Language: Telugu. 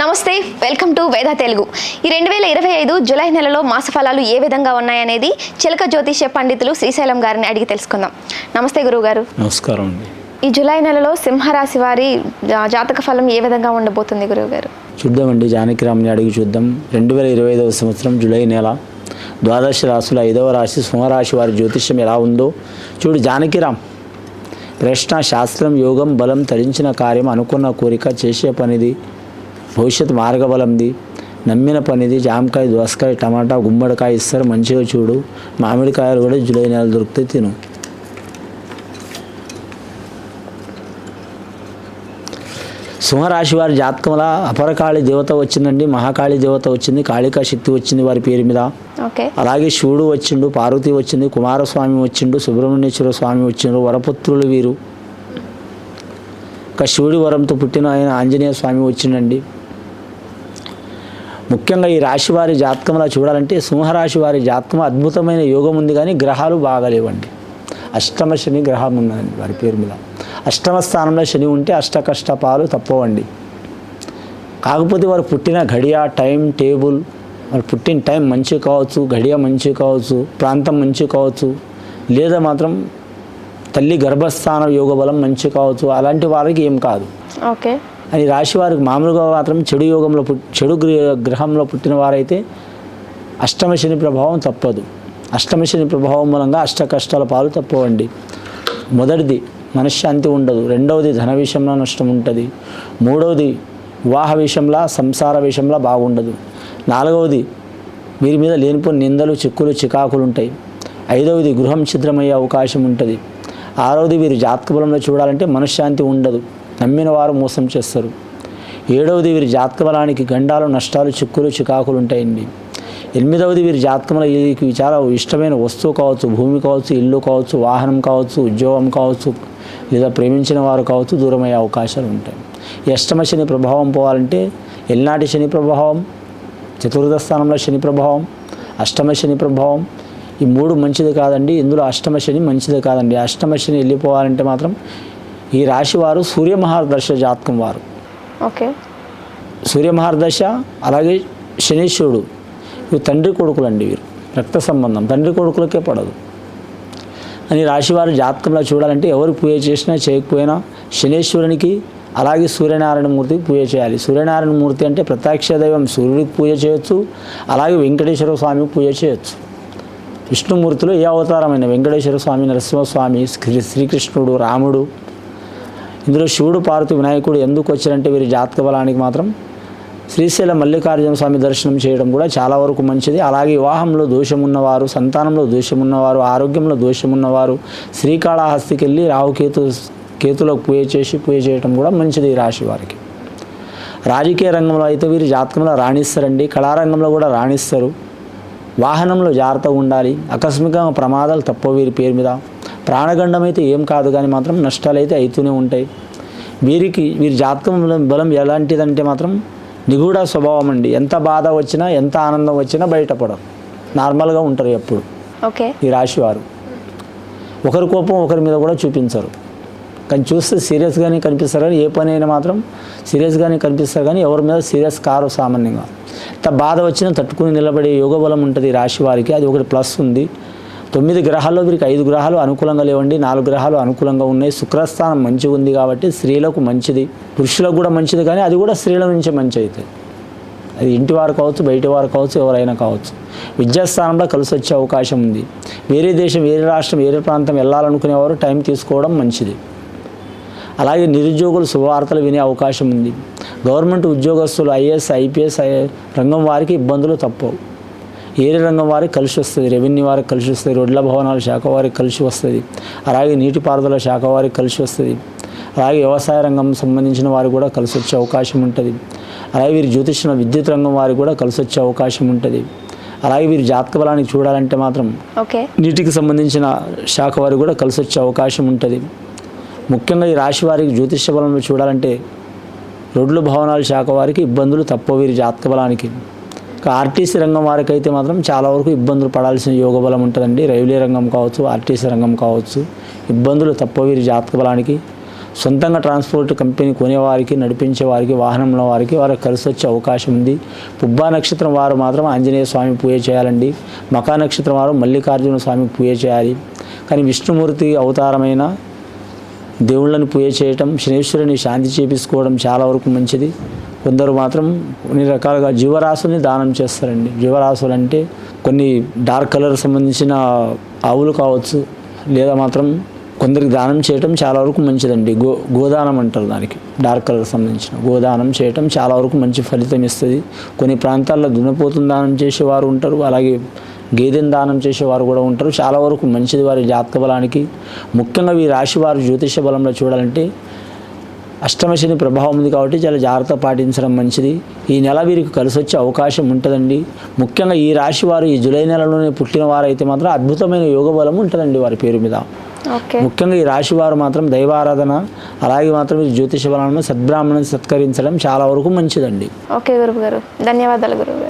నమస్తే వెల్కమ్ టు వేద తెలుగు. ఈ రెండు వేల ఇరవై ఐదు జూలై నెలలో మాస ఫలాలు ఏ విధంగా ఉన్నాయనేది చిలక జ్యోతిష్య పండితులు శ్రీశైలం గారిని అడిగి తెలుసుకుందాం. నమస్తే గురువు గారు నమస్కారం అండి. ఈ జూలై నెలలో సింహరాశి వారి జాతక ఫలం ఏ విధంగా ఉండబోతుంది గురువు గారు చూద్దామండి జానకిరామ్ని అడిగి చూద్దాం. రెండు వేల ఇరవై ఐదవ సంవత్సరం జూలై నెల ద్వాదశ రాశుల ఐదవ రాశి సింహరాశి వారి జ్యోతిష్యం ఎలా ఉందో చూడు జానకిరామ్ ప్రశ్న శాస్త్రం యోగం బలం తరించిన కార్యం అనుకున్న కోరిక చేసే పనిది భవిష్యత్ మార్గబలంది. నమ్మిన పనిది జామకాయ దోసకాయ టమాటా గుమ్మడికాయ ఇస్తారు. మంచిగా చూడు. మామిడికాయలు కూడా జూలై నెల దొరికితే తిను. సింహరాశి వారి జాతకంలో అపరకాళి దేవత వచ్చిందండి. మహాకాళి దేవత వచ్చింది. కాళికా శక్తి వచ్చింది వారి పేరు మీద. అలాగే శివుడు వచ్చిండు పార్వతి వచ్చింది కుమారస్వామి వచ్చిండు సుబ్రహ్మణ్యేశ్వర స్వామి వచ్చిండు వరపుత్రులు వీరు. ఒక శివుడి వరంతో పుట్టిన ఆయన ఆంజనేయ స్వామి వచ్చిండండి. ముఖ్యంగా ఈ రాశి వారి జాతకంలో చూడాలంటే సింహరాశి వారి జాతకం అద్భుతమైన యోగం ఉంది కానీ గ్రహాలు బాగాలేవండి అష్టమ శని గ్రహం ఉన్నదండి వారి పేరు మీద. అష్టమ స్థానంలో శని ఉంటే అష్ట కష్టపాలు తప్పవండి. కాకపోతే వారు పుట్టిన ఘడియ టైం టేబుల్ వారు పుట్టిన టైం మంచి కావచ్చు ఘడియ మంచి కావచ్చు ప్రాంతం మంచి కావచ్చు లేదా మాత్రం తల్లి గర్భస్థాన యోగ బలం మంచి కావచ్చు అలాంటి వారికి ఏం కాదు. ఓకే. అని రాశి వారికి మామూలుగా మాత్రం చెడు యోగంలో చెడు గ్రహంలో పుట్టిన వారైతే అష్టమ శని ప్రభావం తప్పదు. అష్టమ శని ప్రభావం మూలంగా అష్ట కష్టాల పాలు తప్పవండి. మొదటిది మనశ్శాంతి ఉండదు. రెండవది ధన విషయంలో నష్టం ఉంటుంది. మూడవది వివాహ విషయంలో సంసార విషయంలో బాగుండదు. నాలుగవది వీరి మీద లేనిపోని నిందలు చిక్కులు చికాకులు ఉంటాయి. ఐదవది గృహం ఛిద్రమయ్యే అవకాశం ఉంటుంది. ఆరవది వీరు జాతక బలంలో చూడాలంటే మనశ్శాంతి ఉండదు. నమ్మిన వారు మోసం చేస్తారు. ఏడవది వీరి జాతక బలానికి గండాలు నష్టాలు చిక్కులు చికాకులు ఉంటాయండి ఎనిమిదవది వీరి జాతకంలో వీరికి చాలా ఇష్టమైన వస్తువు కావచ్చు భూమి కావచ్చు ఇల్లు కావచ్చు వాహనం కావచ్చు ఉద్యోగం కావచ్చు లేదా ప్రేమించిన వారు కావచ్చు దూరమయ్యే అవకాశాలు ఉంటాయి. అష్టమ శని ప్రభావం పోవాలంటే ఎల్నాటి శని ప్రభావం చతుర్థ స్థానంలో శని ప్రభావం అష్టమ శని ప్రభావం. ఈ మూడు మంచిది కాదండి ఇందులో అష్టమ శని మంచిది కాదండి. అష్టమ శని వెళ్ళిపోవాలంటే మాత్రం ఈ రాశి వారు సూర్యమహారదర్శ జాతకం వారు. ఓకే. సూర్యమహారదశ అలాగే శనీశ్వరుడు ఇవి తండ్రి కొడుకులండి వీరు రక్త సంబంధం తండ్రి కొడుకులకే పడదు. అని రాశివారి జాతకంలో చూడాలంటే ఎవరు పూజ చేసినా చేయకపోయినా శనేశ్వరునికి అలాగే సూర్యనారాయణ మూర్తికి పూజ చేయాలి. సూర్యనారాయణ మూర్తి అంటే ప్రత్యక్ష దైవం సూర్యుడికి పూజ చేయొచ్చు అలాగే వెంకటేశ్వర స్వామికి పూజ చేయొచ్చు. విష్ణుమూర్తిలో ఏ అవతారమైన వెంకటేశ్వర స్వామి నరసింహస్వామి శ్రీ శ్రీకృష్ణుడు రాముడు ఇందులో శివుడు పార్వతి వినాయకుడు ఎందుకు వచ్చారంటే వీరి జాతక బలానికి మాత్రం శ్రీశైల మల్లికార్జున స్వామి దర్శనం చేయడం కూడా చాలా వరకు మంచిది. అలాగే వివాహంలో దోషం ఉన్నవారు సంతానంలో దోషం ఉన్నవారు ఆరోగ్యంలో దోషం ఉన్నవారు శ్రీకాళహస్తికి వెళ్ళి రాహుకేతు కేతులకు పూజ చేసి పూజ చేయడం కూడా మంచిది ఈ రాశి వారికి. రాజకీయ రంగంలో అయితే వీరు జాతకంలో రాణిస్తారండి. కళారంగంలో కూడా రాణిస్తారు. వాహనంలో జాగ్రత్తగా ఉండాలి. ఆకస్మికంగా ప్రమాదాలు తప్పవు వీరి పేరు మీద. ప్రాణగండం అయితే ఏం కాదు కానీ మాత్రం నష్టాలు అయితే అవుతూనే ఉంటాయి. వీరికి వీరి జాతకం బలం ఎలాంటిదంటే మాత్రం నిగూఢ స్వభావం అండి. ఎంత బాధ వచ్చినా ఎంత ఆనందం వచ్చినా బయటపడరు. నార్మల్గా ఉంటారు ఎప్పుడు. ఓకే. ఈ రాశి వారు. ఒకరి కోపం ఒకరి మీద కూడా చూపించరు. కానీ చూస్తే సీరియస్గానే కనిపిస్తారు కానీ ఏ పని అయినా మాత్రం సీరియస్గానే కనిపిస్తారు కానీ ఎవరి మీద సీరియస్ కారు సామాన్యంగా. ఎంత బాధ వచ్చినా తట్టుకుని నిలబడే యోగ బలం ఉంటుంది ఈ రాశి వారికి. అది ఒకటి ప్లస్ ఉంది. తొమ్మిది గ్రహాల్లో వీరికి ఐదు గ్రహాలు అనుకూలంగా లేవండి నాలుగు గ్రహాలు అనుకూలంగా ఉన్నాయి. శుక్రస్థానం మంచిగా ఉంది కాబట్టి స్త్రీలకు మంచిది పురుషులకు కూడా మంచిది కానీ అది కూడా స్త్రీల నుంచి మంచి అవుతుంది అది ఇంటి వారు కావచ్చు బయట వారు కావచ్చు ఎవరైనా కావచ్చు. విద్యాస్థానంలో కలిసి వచ్చే అవకాశం ఉంది. వేరే దేశం వేరే రాష్ట్రం వేరే ప్రాంతం వెళ్ళాలనుకునేవారు టైం తీసుకోవడం మంచిది. అలాగే నిరుద్యోగులు శుభవార్తలు వినే అవకాశం ఉంది. గవర్నమెంట్ ఉద్యోగస్తులు ఐఏఎస్ ఐపీఎస్ రంగం వారికి ఇబ్బందులు తప్పవు. ఏరే రంగం వారికి కలిసి వస్తుంది రెవెన్యూ వారికి కలిసి వస్తుంది రోడ్ల భవనాల శాఖ వారికి కలిసి వస్తుంది అలాగే నీటిపారుదల శాఖ వారికి కలిసి వస్తుంది అలాగే వ్యవసాయ రంగం సంబంధించిన వారికి కూడా కలిసి వచ్చే అవకాశం ఉంటుంది అలాగే వీరి జ్యోతిష్యం విద్యుత్ రంగం వారికి కూడా కలిసి వచ్చే అవకాశం ఉంటుంది అలాగే వీరి జాతక బలానికి చూడాలంటే మాత్రం ఓకే. నీటికి సంబంధించిన శాఖ వారికి కూడా కలిసి వచ్చే అవకాశం ఉంటుంది. ముఖ్యంగా ఈ రాశి వారికి జ్యోతిష బలంలో చూడాలంటే రోడ్లు భవనాల శాఖ వారికి ఇబ్బందులు తప్ప వీరి జాతక బలానికి. ఆర్టీసీ రంగం వారికి అయితే మాత్రం చాలా వరకు ఇబ్బందులు పడాల్సిన యోగ బలం ఉంటుందండి. రైల్వే రంగం కావచ్చు ఆర్టీసీ రంగం కావచ్చు. ఇబ్బందులు తప్ప వీరి జాతక బలానికి. సొంతంగా ట్రాన్స్పోర్ట్ కంపెనీ కొనేవారికి నడిపించే వారికి వాహనంలో వారికి వారికి కలిసి వచ్చే అవకాశం ఉంది. పుబ్బా నక్షత్రం వారు మాత్రం ఆంజనేయ స్వామి పూజ చేయాలండి. మకా నక్షత్రం వారు మల్లికార్జున స్వామి పూజ చేయాలి. కానీ విష్ణుమూర్తి అవతారమైన దేవుళ్ళని పూజ చేయటం శనేశ్వరుని శాంతి చేపించుకోవడం చాలా వరకు మంచిది. కొందరు మాత్రం కొన్ని రకాలుగా జీవరాశుల్ని దానం చేస్తారండి. జీవరాశులు అంటే కొన్ని డార్క్ కలర్ సంబంధించిన ఆవులు కావచ్చు లేదా మాత్రం కొందరికి దానం చేయటం చాలా వరకు మంచిదండి. గో గోదానం అంటారు దానికి. డార్క్ కలర్ సంబంధించిన గోదానం చేయటం చాలా వరకు మంచి ఫలితం ఇస్తుంది. కొన్ని ప్రాంతాల్లో దున్నపోతుని దానం చేసేవారు ఉంటారు అలాగే గేదెని దానం చేసేవారు కూడా ఉంటారు. చాలా వరకు మంచిది వారి జాతక బలానికి. ముఖ్యంగా ఈ రాశి వారు జ్యోతిష బలంలో చూడాలంటే అష్టమ శని ప్రభావం ఉంది కాబట్టి చాలా జాగ్రత్త పాటించడం మంచిది. ఈ నెల వీరికి కలిసి వచ్చే అవకాశం ఉంటుందండి. ముఖ్యంగా ఈ రాశి వారు ఈ జూలై నెలలోనే పుట్టిన వారైతే మాత్రం అద్భుతమైన యోగ బలం ఉంటుందండి వారి పేరు మీద. ముఖ్యంగా ఈ రాశి వారు మాత్రం దైవారాధన అలాగే మాత్రం ఈ జ్యోతిష బలాలను సద్బ్రాహ్మణుని సత్కరించడం చాలా వరకు మంచిదండి. ఓకే గురువు గారు ధన్యవాదాలు గురువు గారు